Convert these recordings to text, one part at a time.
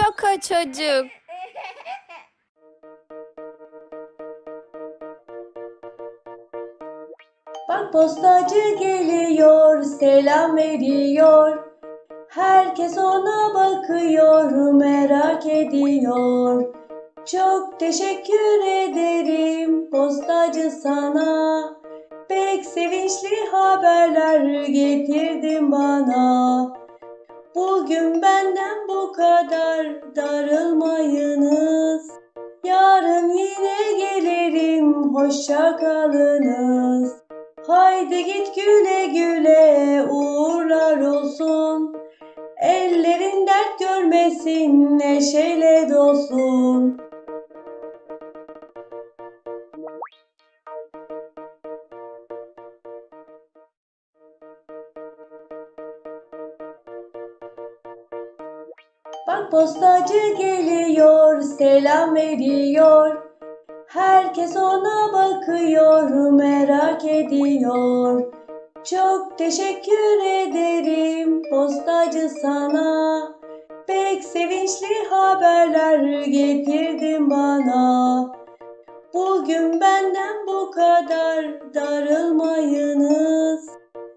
şaka çocuk. Bak postacı geliyor, selam veriyor. Herkes ona bakıyor, merak ediyor. Çok teşekkür ederim postacı sana. Pek sevinçli haberler getirdin bana. Bugün benden bu kadar darılmayınız. Yarın yine gelirim, hoşça kalınız. Haydi git güle güle uğurlar olsun. Ellerin dert görmesin neşeyle dolsun. Postacı geliyor, selam veriyor. Herkes ona bakıyor, merak ediyor. Çok teşekkür ederim postacı sana. Pek sevinçli haberler getirdin bana. Bugün benden bu kadar darılmayınız.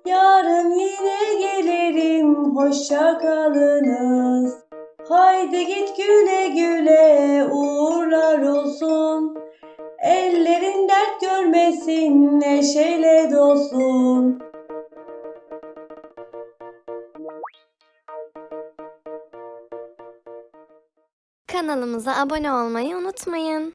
Yarın yine gelirim, hoşça kalınız. Haydi git güle güle uğurlar olsun. Ellerin dert görmesin neşeyle dolsun. Kanalımıza abone olmayı unutmayın.